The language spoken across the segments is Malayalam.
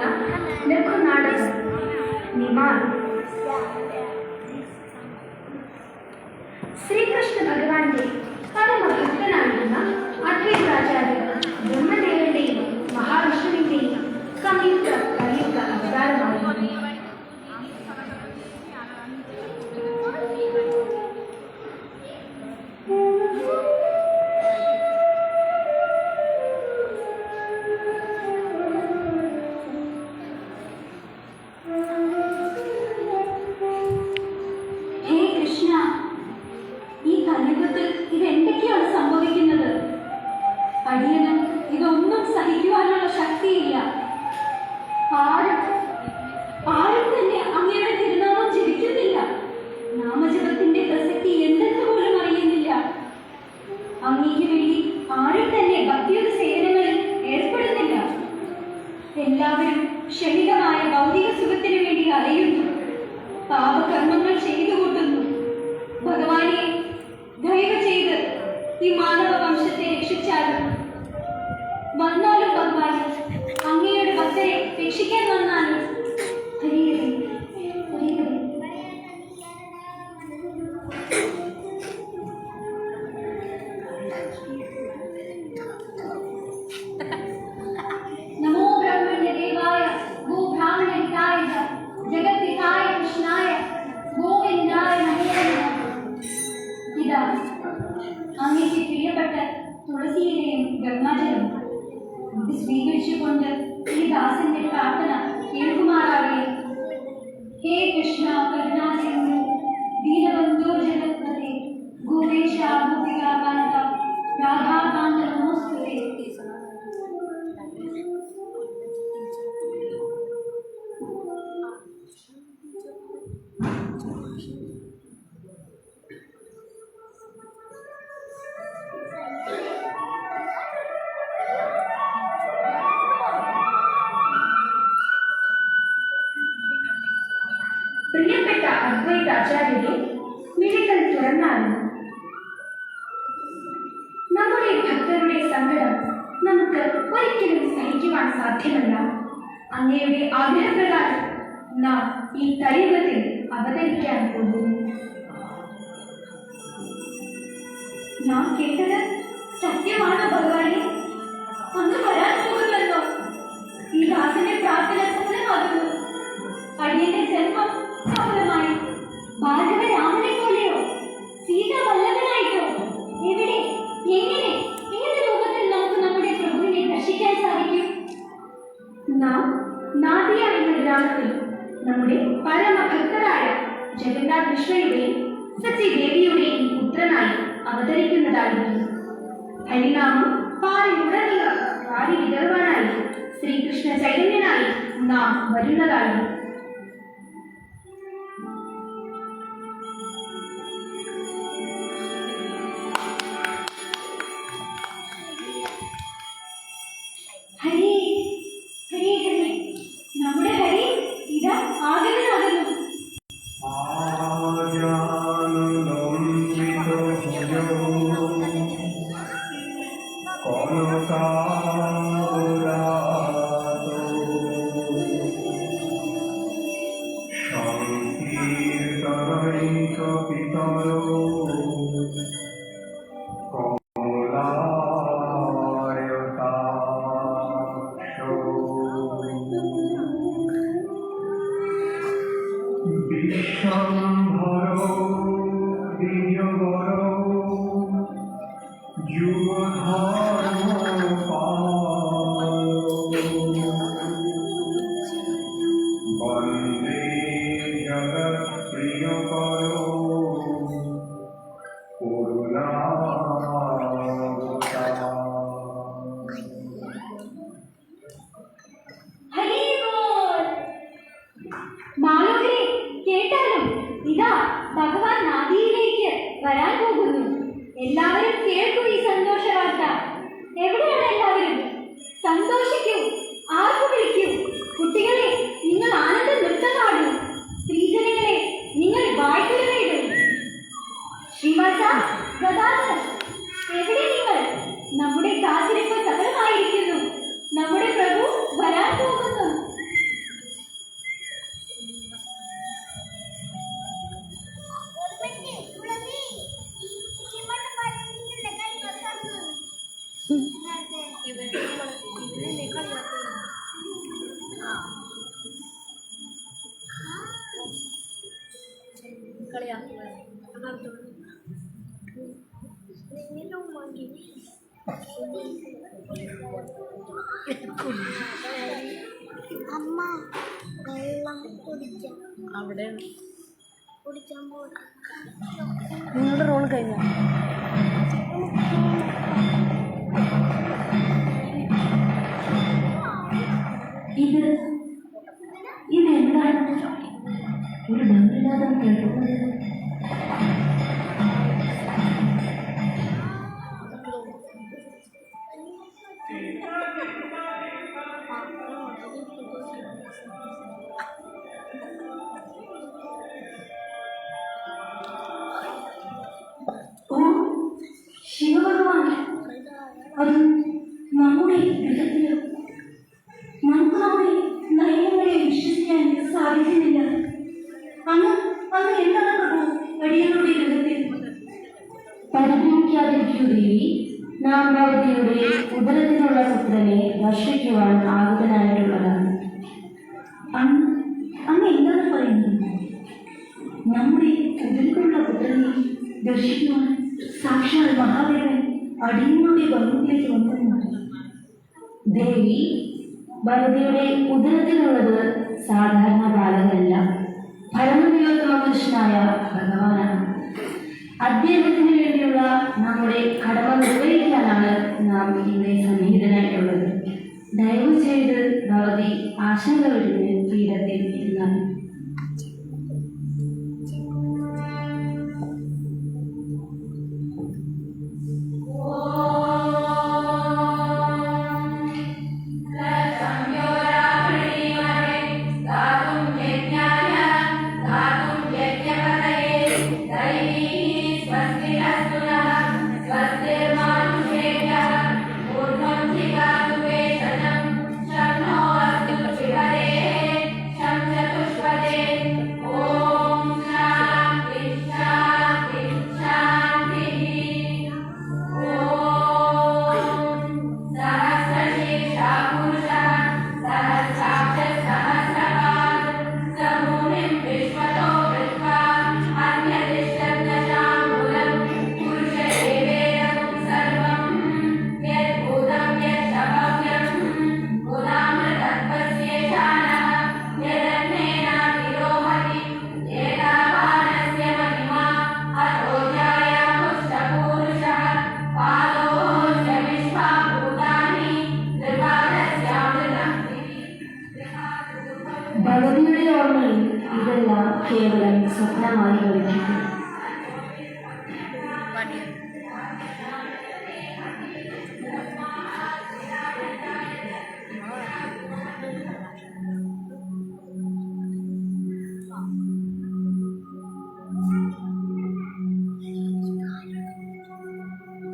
ಇಲ್ಲ. ಇದಕ್ಕೂ ನಾಟಕ ನಿಮಾನ್ ಶ್ರೀಕೃಷ್ಣ ಭಗವಾನ್ಗೆ ಪರಮ ಭಕ್ತನಾಗಿರುವ ജീവിതത്തിൽ ഇത് എന്തൊക്കെയാണ് സംഭവിക്കുന്നത്? അടിയനും chicken हे कृष्ण സങ്കടം നമുക്ക് ഒരിക്കലും സഹിക്കുവാൻ സാധ്യമല്ല. അങ്ങയുടെ ആഗ്രഹങ്ങളാൽ നാം ഈ കലിയുഗത്തിൽ അവതരിക്കാൻ പോകുന്നു. നാം കേട്ടത് സത്യമാണ് ഭഗവാനെ. അങ്ങ് വരാൻ പോകുന്നുവല്ലോ. ഈ ദാസിന്റെ പ്രാർത്ഥന സഫലമാകുന്നു അടിയന്റെ ജന്മം സഫലമായി ഭാഗവരാമനെ പോലെയോ? സീത വല്ലവനായിട്ടോ എവിടെ? എങ്ങനെ? നാം നാദിയ എന്ന ഗ്രാമത്തിൽ നമ്മുടെ പരമഭക്തരായ ജഗന്നാഥ് മിശ്രയുടെയും സച്ചി ദേവിയുടെയും പുത്രനായി അവതരിക്കുന്നതായിരുന്നു. ഹരിനാമം പാലിലുടനീളം വാരി വിതർവാനായി ശ്രീകൃഷ്ണ ചൈതന്യനായി നാം വരുന്നതായിരുന്നു. അമ്മ വെള്ളം കുടിക്കാം. അവിടെ കുടിക്കാൻ പോകാം നിങ്ങളുടെ റോൾ കഴിഞ്ഞോ? ഇത് ഇത് എന്താണ് ഒരു ഭംഗിയില്ലാതെ കേൾക്കുന്നത് ദർശിക്കുവാൻ സാക്ഷാൽ മഹാദേവൻ അടിയങ്ങളുടെ ഭവനത്തിലേക്ക് വന്നതുമാണ് ദേവി ഭഗവതിയുടെ ഉദരത്തിലുള്ളത് സാധാരണ ബാലകനല്ല പരമനിയോത്തമകൃഷ്ണനായ ഭഗവാനാണ്. അദ്ദേഹത്തിന് വേണ്ടിയുള്ള നമ്മുടെ കടമ നിർവഹിക്കാനാണ് നാം ഇന്ന് സന്നിഹിതനായിട്ടുള്ളത് ദയവ് ചെയ്ത് ഭഗവതി ആശങ്ക പീഠത്തിൽ ഇരുന്നാൽ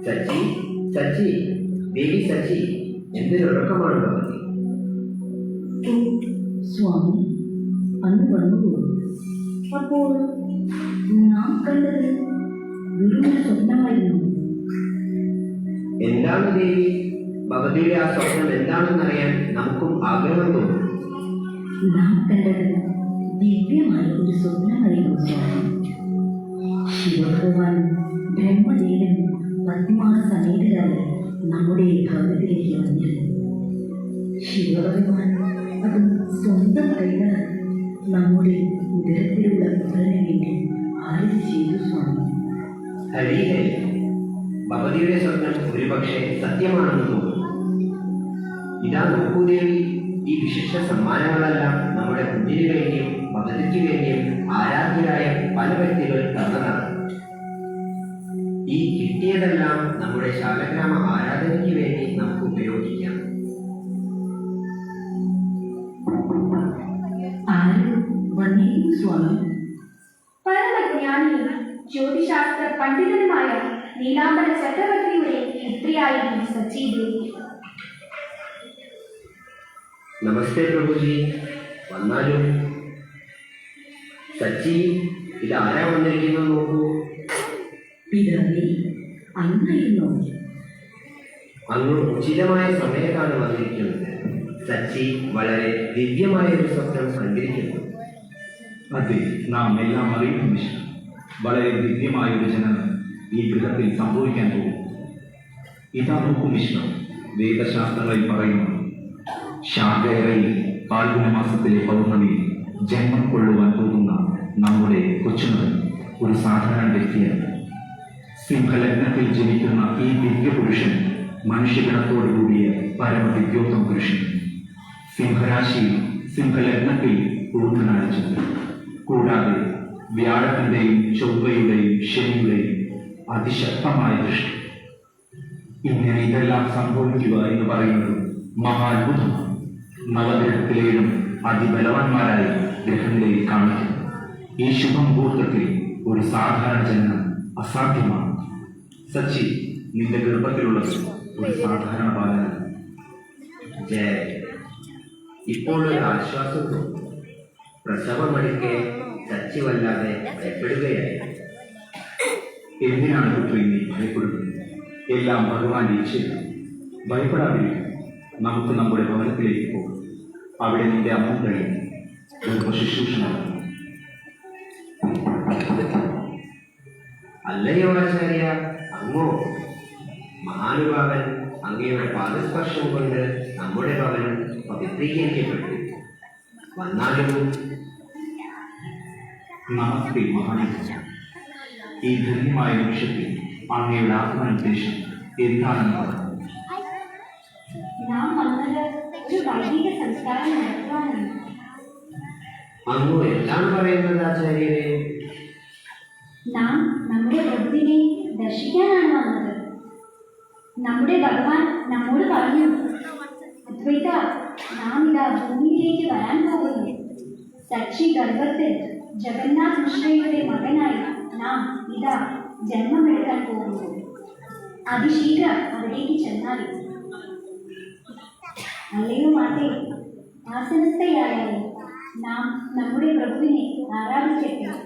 സച്ചി ചച്ചി ബേബി ചച്ചി എന്തൊരുറക്കമാണ് ഭഗവതി? സ്വാമി അന്ന് പറഞ്ഞു അപ്പോൾ നാം കണ്ടത് ഗുരുവിന് സ്വപ്നമായിരുന്നു. എന്താണ് ദേവി? ഭഗവതിയുടെ ആ സ്വപ്നം എന്താണെന്നറിയാൻ നമുക്കും ആഗ്രഹം തോന്നും നാം കണ്ടത് ദിവ്യമായ ഒരു സ്വപ്നമായിരുന്നു സ്വാമി. ശിവഭഗവാനും ബ്രഹ്മദേവൻ പത്മാ സമേതരായി നമ്മുടെ ഭവനത്തിലേക്ക് വന്നിരുന്നു ശിവഭഗവാൻ അത് സ്വന്തം കൈകളാൽ നമ്മുടെ ഉദരത്തിലുള്ള പുത്രന് വേണ്ടി ആരും ചെയ്തു സ്വാമി. ഹരി ഹരി. ഭഗവതിയുടെ സ്വപ്നം ഒരുപക്ഷെ സത്യമാണെന്ന് തോന്നുന്നു. ഇതാ നോക്കൂ ദേവി ഈ വിശിഷ്ട സമ്മാനങ്ങളെല്ലാം നമ്മുടെ കുഞ്ഞിന് വേണ്ടിയും ഭഗതിക്ക് വേണ്ടിയും ആരാധ്യരായ പല വ്യക്തികൾ തന്നതാണ്. നമ്മുടെ ശാലഗ്രാമ ആരാധനയ്ക്ക് വേണ്ടി നമുക്ക് ഉപയോഗിക്കാം. പരമജ്ഞാനിയും ജ്യോതിശാസ്ത്ര പണ്ഡിതനുമായ നീലാംബര ചക്രവർത്തിയുടെ പുത്രിയായിരുന്നു സച്ചീദേവി നമസ്തേ പ്രഭുജി. വന്നാലും. സച്ചി ഇത് ആരാ വന്നിരിക്കുന്നത് നോക്കൂ. പിതാവേ അന്നായിരുന്നു അങ്ങ് ഉചിതമായ സമയത്താണ് വന്നിരിക്കുന്നത്. സച്ചി വളരെ ദിവ്യമായ ഒരു സ്വപ്നം സഞ്ചരിക്കുന്നു. അതെ നാം എല്ലാം അറിയുന്ന വിഷയം വളരെ ദിവ്യമായ ഒരു ജനനം ഈ ഗൃഹത്തിൽ സംഭവിക്കാൻ പോകും ഇതാ നോക്കും വിഷ്ണു വേദശാസ്ത്രങ്ങളിൽ പറയുന്നു ശാഖയറയിൽ പാൽഗുണ മാസത്തിലെ പൗർണമിയിൽ ജന്മം കൊള്ളുവാൻ പോകുന്ന നമ്മുടെ കൊച്ചുമകൻ ഒരു സാധാരണ വ്യക്തിയാണ്. സിംഹലഗ്നത്തിൽ ജനിക്കുന്ന ഈ ദിവ്യപുരുഷൻ മനുഷ്യഗണത്തോടു കൂടിയ പരമദിവ്യോത്തം പുരുഷൻ. സിംഹരാശിയിൽ സിംഹലഗ്നത്തിൽ പൂർണനായ കൂടാതെ വ്യാഴത്തിന്റെയും ചൊവ്വയുടെയും ശനിയുടെയും അതിശക്തമായ ദൃഷ്ടി. ഇങ്ങനെ ഇതെല്ലാം സംഭവിക്കുക എന്ന് പറയുന്നത് മഹാത്ഭുതമാണ്. നവഗ്രഹത്തിലേഴും അതിബലവന്മാരായി ഗ്രഹങ്ങളെ കാണിക്കുന്നു. ഈ ശുഭമുഹൂർത്തത്തിൽ ഒരു സാധാരണ ജനനം അസാധ്യമാണ്. സച്ചി നിന്റെ ഗർഭത്തിലുള്ളത് ഒരു സാധാരണ ബാലനാണ്. ജയ ഇപ്പോൾ ഒരു ആശ്വാസം സച്ചി വല്ലാതെ ഭയപ്പെടുകയായി. എന്തിനാണ് പുത്രി നീ ഭയപ്പെടുന്നത്? എല്ലാം ഭഗവാൻ ഇച്ഛയാണ് ഭയപ്പെടാതിരിക്കും. നമുക്ക് നമ്മുടെ ഭവനത്തിലേക്ക് പോകും. അവിടെ നിന്റെ അമ്മ കഴിയും ഗർഭ ശുശ്രൂഷ അല്ലയോ ആചാര്യ? അങ്ങോ. മഹാനുഭാവൻ അങ്ങയുടെ പാദസ്പർശം കൊണ്ട് നമ്മുടെ ഭവനം പവിത്രീകരിക്കപ്പെട്ടു. വന്നാലും നമസ്തേ മഹാനുഭവ ഈ ധന്യമായ നിമിഷത്തിൽ അങ്ങയുടെ ആത്മനിർദ്ദേശം എന്താണെന്ന് പറഞ്ഞു നാം വന്നത് ഒരു വൈദിക സംസ്കാരം നടത്തുവാനാണ്. അങ്ങോ എന്താണ് പറയുന്നത് ആചാര്യരെ നാം നമ്മുടെ പ്രഭുവിനെ ദർശിക്കാനാണ് വന്നത്. നമ്മുടെ ഭഗവാൻ നമ്മോട് പറഞ്ഞു അദ്വൈത നാം ഇതാ ഭൂമിയിലേക്ക് വരാൻ പോകുന്നു. സച്ചി ഗർഭത്തിൽ ജഗന്നാഥ് മിശ്രയുടെ മകനായി നാം ഇതാ ജന്മമെടുക്കാൻ പോകുന്നു. അതിശീഘ്രം അവിടേക്ക് ചെന്നാൽ അല്ലയോ മാതേ ആസനസ്ഥയായാലും നാം നമ്മുടെ പ്രഭുവിനെ ആരാധിക്കട്ടെ?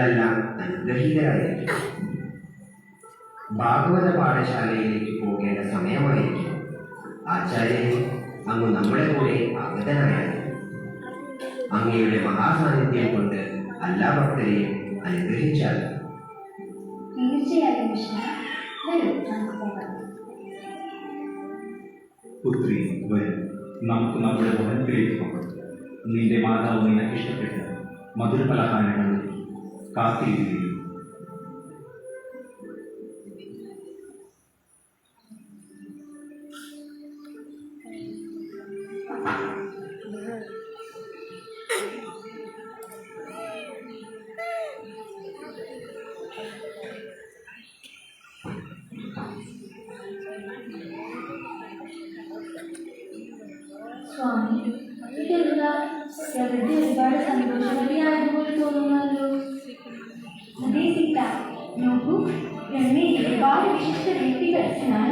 ഞങ്ങളെല്ലാം അനുഗ്രഹീതരായിരിക്കും ഭാഗവത പാഠശാലയിലേക്ക് പോകേണ്ട സമയമായിരിക്കും. ആചാര്യൻ അങ്ങ് നമ്മളെ കൂടെ ആഗതനായാണ് അങ്ങയുടെ മഹാസാന്നിധ്യം കൊണ്ട് എല്ലാ ഭക്തരെയും അനുഗ്രഹിച്ചാൽ തീർച്ചയായും പുത്രി നമുക്ക് നമ്മുടെ ഭവനത്തിലേക്ക് പോകാം. നിന്റെ മാതാവ് നിനക്ക് ഇഷ്ടപ്പെട്ട காத்தி स्वामी तो सर्दी बड़ा संतोष मैं आज बोल तो ഒരുപാട് വിശിഷ്ട വ്യക്തികൾ സ്നാനം നടത്തുന്നു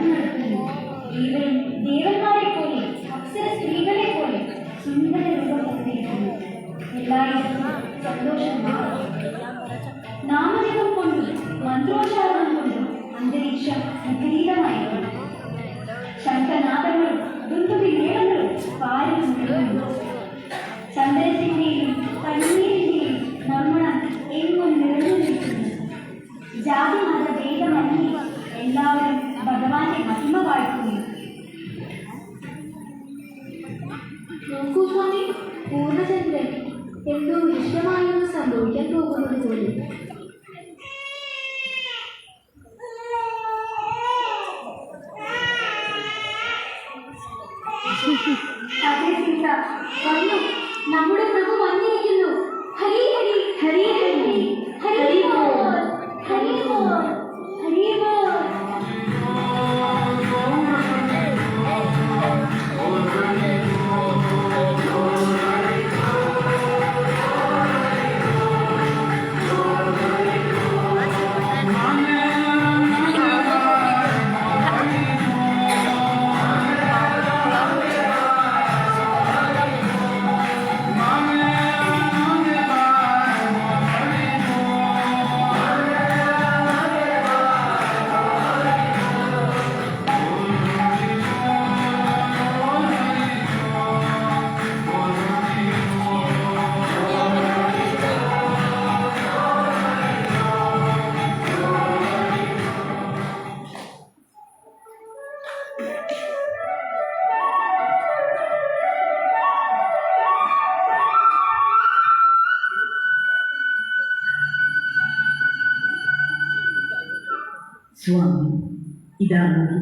ഇതാ നോക്കൂ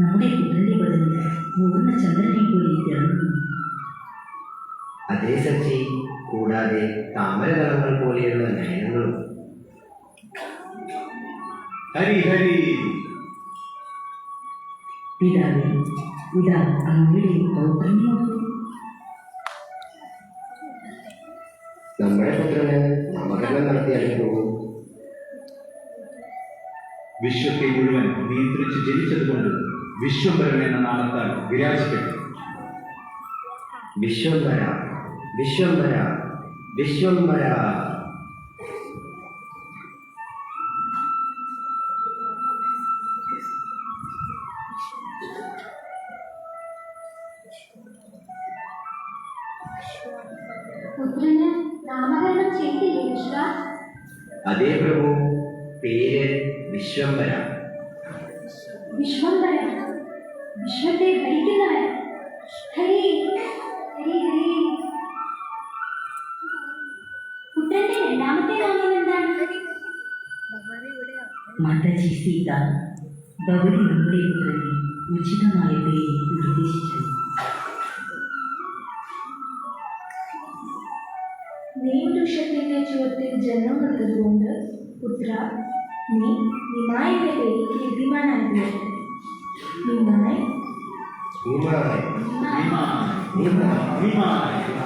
നമ്മുടെ പുത്രന്റെ പദം പൂർണ ചന്ദ്രനെ പോലെ തിളങ്ങുന്നു അതേ സച്ചി കൂടാതെ താമരകളങ്ങൾ പോലെയുള്ള നയനങ്ങളും. ഹരി ഹരി. പിതാവേ ഇതാ അങ്ങയുടെ നോക്കൂ നമ്മുടെ പുത്രന് നാമകരണം നടത്തിയാലും പോകും. വിശ്വത്തെ മുഴുവൻ നിയന്ത്രിച്ച് ജനിച്ചതുകൊണ്ട് വിശ്വംഭരൻ എന്ന നാമത്താൽ വിരാജിക്കട്ടെ. വിശ്വംഭര വിശ്വംഭര വിശ്വംഭര അതേ പ്രഭു പേര് വിശ്വംഭര വിശ്വംഭരൻ വിശ്വത്തെ ഭരിക്കുന്നവൻ ഹരി ഹരി ഹരി പുത്രന്റെ രണ്ടാമത്തെ നാമം എന്താണ് മാതാജി സീത ഗൗരി നമ്മുടെ പുത്രനെ ഉചിതമായ പേര് നിർദ്ദേശിച്ചു നീവൃക്ഷത്തിന്റെ ചുവട്ടിൽ ജന്മമെടുത്തതുകൊണ്ട് പുത്ര ને વિનાય એટલે કે વિમાન આવ્યું વિનાય વિમાય વિમાય વિમાય વિમાય